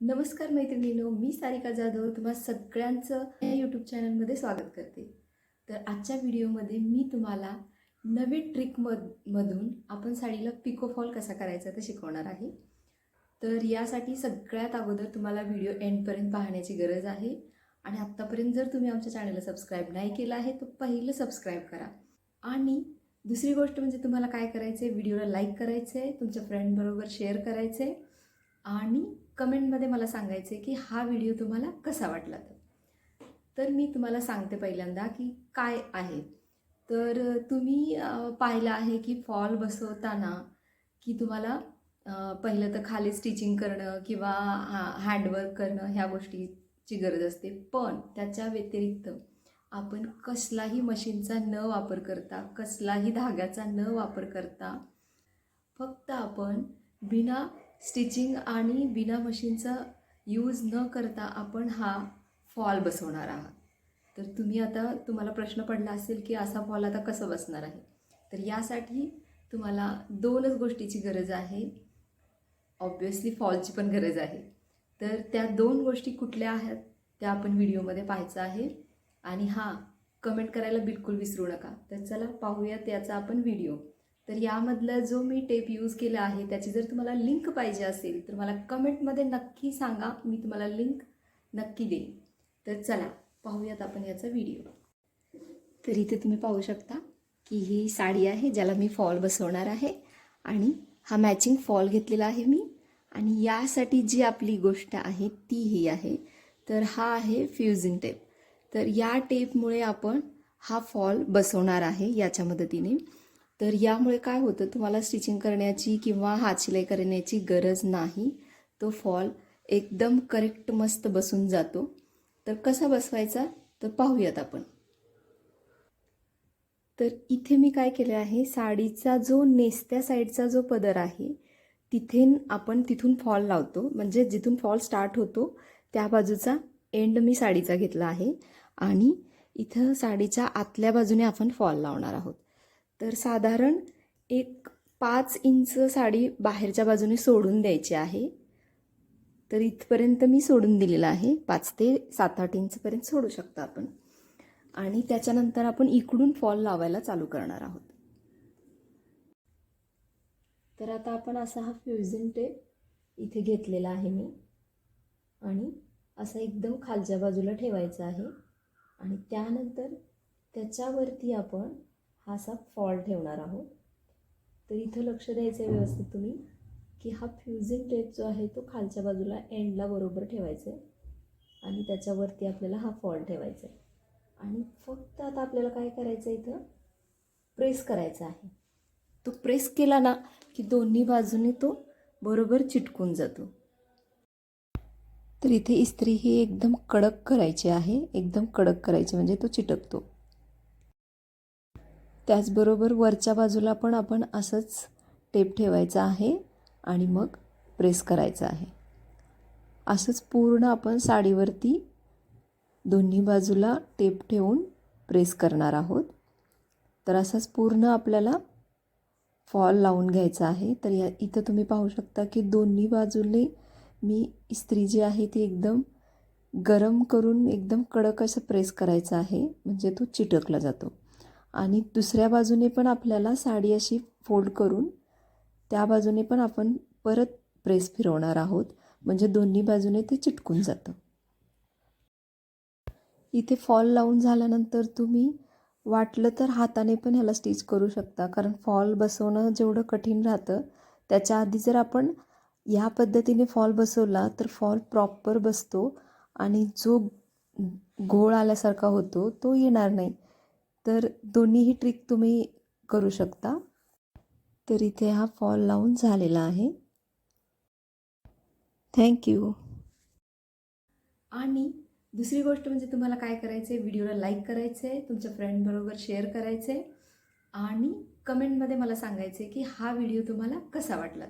नमस्कार मैत्रिणीनो मी सारिका जाधव तुम्हा सगळ्यांचं या यूट्यूब चॅनलमध्ये स्वागत करते. तर आजच्या व्हिडिओमध्ये मी तुम्हाला नवीन ट्रिक मध मधून आपण साडीला पिको फॉल कसा करायचा ते शिकवणार आहे. तर यासाठी सगळ्यात अगोदर तुम्हाला व्हिडिओ एंडपर्यंत पाहण्याची गरज आहे. आणि आत्तापर्यंत जर तुम्ही आमच्या चॅनलला सबस्क्राईब नाही केलं आहे तर पहिलं सबस्क्राईब करा. आणि दुसरी गोष्ट म्हणजे तुम्हाला काय करायचं आहे व्हिडिओला लाईक करायचं आहे तुमच्या फ्रेंडबरोबर शेअर करायचं आहे आणि कमेंटमध्ये मला सांगायचं आहे की हा व्हिडिओ तुम्हाला कसा वाटला तर. तर मी तुम्हाला सांगते पहिल्यांदा की काय आहे. तर तुम्ही पाहिलं आहे की फॉल बसवताना की तुम्हाला पहिलं तर खाली स्टिचिंग करणं किंवा हा हँडवर्क करणं ह्या गोष्टीची गरज असते. पण त्याच्या व्यतिरिक्त आपण कसलाही मशीनचा न वापर करता कसलाही धाग्याचा न वापर करता फक्त आपण बिना स्टिचिंग आणि बिना मशीनचा यूज न करता आपण हा फॉल बसवणार आहात. तर तुम्ही आता तुम्हाला प्रश्न पडला असेल की असा फॉल आता कसं बसणार आहे? तर यासाठी तुम्हाला दोनच गोष्टीची गरज आहे. ऑब्वियसली फॉलची पण गरज आहे. तर त्या दोन गोष्टी कुठल्या आहेत त्या आपण व्हिडिओमध्ये पाहायचं आहे. आणि हां कमेंट करायला बिलकुल विसरू नका. तर चला पाहूयात याचा आपण व्हिडिओ. तर यामधला जो मी टेप यूज केला आहे त्याची जर तुम्हाला लिंक पाहिजे असेल तर मला कमेंटमध्ये नक्की सांगा. मी तुम्हाला लिंक नक्की देईन. तर चला पाहूयात आपण याचा व्हिडिओ. तर इथे तुम्ही पाहू शकता की ही साडी आहे ज्याला मी फॉल बसवणार आहे. आणि हा मॅचिंग फॉल घेतलेला आहे मी. आणि यासाठी जी आपली गोष्ट आहे ती ही आहे. तर हा आहे फ्युजिंग टेप तर या टेपमुळे आपण हा फॉल बसवणार आहे याच्या मदतीने. तर यामुळे काय होतं तुम्हाला स्टिचिंग करण्याची किंवा हात शिलाई करण्याची गरज नाही. तो फॉल एकदम करेक्ट मस्त बसून जातो. तर कसा बसवायचा? तर पाहूयात आपण. तर इथे मी काय केलं आहे साडीचा जो नेसत्या साईडचा जो पदर आहे तिथे आपण तिथून फॉल लावतो. म्हणजे जिथून फॉल स्टार्ट होतो त्या बाजूचा एंड मी साडीचा घेतला आहे. आणि इथं साडीच्या आतल्या बाजूने आपण फॉल लावणार आहोत. तर साधारण एक पाच इंच साडी बाहेरच्या बाजूने सोडून द्यायची आहे. तर इथपर्यंत मी सोडून दिलेलं आहे. पाच ते सात आठ इंचपर्यंत सोडू शकतो आपण. आणि त्याच्यानंतर आपण इकडून फॉल लावायला चालू करणार आहोत. तर आता आपण असा हा फ्युजन टेप इथे घेतलेला आहे मी. आणि असा एकदम खालच्या बाजूला ठेवायचा आहे. आणि त्यानंतर त्याच्यावरती आपण हा असा फॉल ठेवणार आहोत. तर इथं लक्ष द्यायचं आहे व्यवस्थित तुम्ही की हा फ्युजिंग टेप जो आहे तो खालच्या बाजूला एंडला बरोबर ठेवायचा आहे आणि त्याच्यावरती आपल्याला हा फॉल ठेवायचा आहे आणि फक्त आता आपल्याला काय करायचं आहे इथं? प्रेस करायचा आहे. तो प्रेस केला ना की दोन्ही बाजूने तो बरोबर चिटकून जातो. तर इथे इस्त्री ही एकदम कडक करायची आहे एकदम कडक करायची म्हणजे तो चिटकतो. त्याचबरोबर वरच्या बाजूला पण आपण असंच टेप ठेवायचा आहे आणि मग प्रेस करायचं आहे. असंच पूर्ण आपण साडीवरती दोन्ही बाजूला टेप ठेवून प्रेस करणार आहोत. तर असंच पूर्ण आपल्याला फॉल लावून घ्यायचा आहे. तर या इथं तुम्ही पाहू शकता की दोन्ही बाजूने मी इस्त्री जी आहे ती एकदम गरम करून एकदम कडक असं प्रेस करायचं आहे. म्हणजे तो चिटकला जातो. आणि दुसऱ्या बाजूने पण आपल्याला साडी अशी फोल्ड करून त्या बाजूने पण आपण परत प्रेस फिरवणार आहोत. म्हणजे दोन्ही बाजूने ते चिटकून जातं. इथे फॉल लावून झाल्यानंतर तुम्ही वाटलं तर हाताने पण ह्याला स्टिच करू शकता. कारण फॉल बसवणं जेवढं कठीण राहतं त्याच्या आधी जर आपण ह्या पद्धतीने फॉल बसवला तर फॉल प्रॉपर बसतो आणि जो घोळ आल्यासारखा होतो तो येणार नाही. तर दोन्हीही ट्रिक तुम्ही करू शकता. तर इथे हा फॉल लावून झालेला आहे. थँक्यू आणि दुसरी गोष्ट म्हणजे तुम्हाला काय करायचं आहे व्हिडिओला लाईक करायचं आहे तुमच्या फ्रेंडबरोबर शेअर करायचं आहे आणि कमेंटमध्ये मला सांगायचं आहे की हा व्हिडिओ तुम्हाला कसा वाटला?